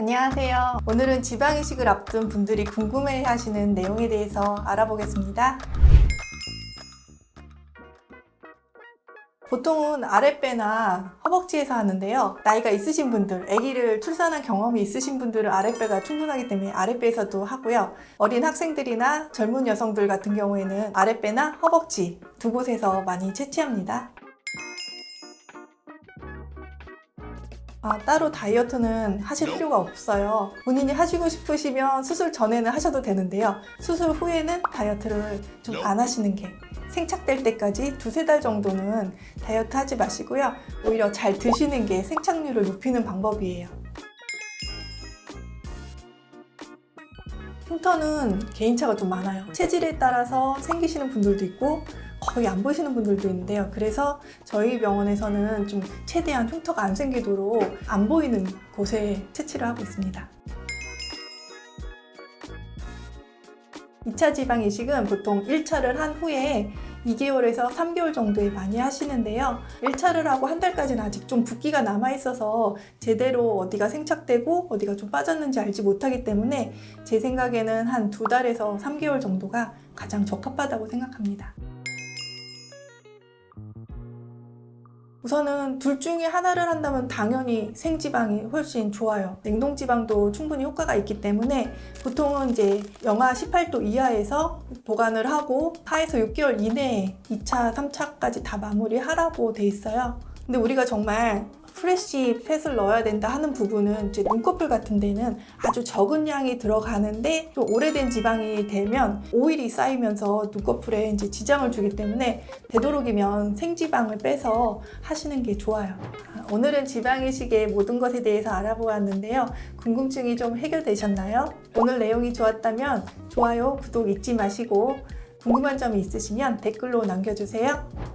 안녕하세요. 오늘은 지방 이식을 앞둔 분들이 궁금해 하시는 내용에 대해서 알아보겠습니다. 보통은 아랫배나 허벅지에서 하는데요. 나이가 있으신 분들, 아기를 출산한 경험이 있으신 분들은 아랫배가 충분하기 때문에 아랫배에서도 하고요. 어린 학생들이나 젊은 여성들 같은 경우에는 아랫배나 허벅지 두 곳에서 많이 채취합니다. 아, 따로 다이어트는 하실 필요가 없어요. 본인이 하시고 싶으시면 수술 전에는 하셔도 되는데요. 수술 후에는 다이어트를 좀 안 하시는 게 생착될 때까지 두세 달 정도는 다이어트 하지 마시고요. 오히려 잘 드시는 게 생착률을 높이는 방법이에요. 흉터는 개인차가 좀 많아요. 체질에 따라서 생기시는 분들도 있고 거의 안 보시는 분들도 있는데요. 그래서 저희 병원에서는 좀 최대한 흉터가 안 생기도록 안 보이는 곳에 채취를 하고 있습니다. 2차 지방 이식은 보통 1차를 한 후에 2개월에서 3개월 정도에 많이 하시는데요. 1차를 하고 한 달까지는 아직 좀 붓기가 남아 있어서 제대로 어디가 생착되고 어디가 좀 빠졌는지 알지 못하기 때문에 제 생각에는 한 두 달에서 3개월 정도가 가장 적합하다고 생각합니다. 우선은 둘 중에 하나를 한다면 당연히 생지방이 훨씬 좋아요. 냉동지방도 충분히 효과가 있기 때문에 보통은 이제 영하 18도 이하에서 보관을 하고 4에서 6개월 이내에 2차, 3차까지 다 마무리하라고 돼 있어요. 근데 우리가 정말 프레쉬 팻을 넣어야 된다 하는 부분은 이제 눈꺼풀 같은 데는 아주 적은 양이 들어가는데 또 오래된 지방이 되면 오일이 쌓이면서 눈꺼풀에 이제 지장을 주기 때문에 되도록이면 생지방을 빼서 하시는 게 좋아요. 아, 오늘은 지방 이식의 모든 것에 대해서 알아보았는데요. 궁금증이 좀 해결되셨나요? 오늘 내용이 좋았다면 좋아요, 구독 잊지 마시고 궁금한 점이 있으시면 댓글로 남겨주세요.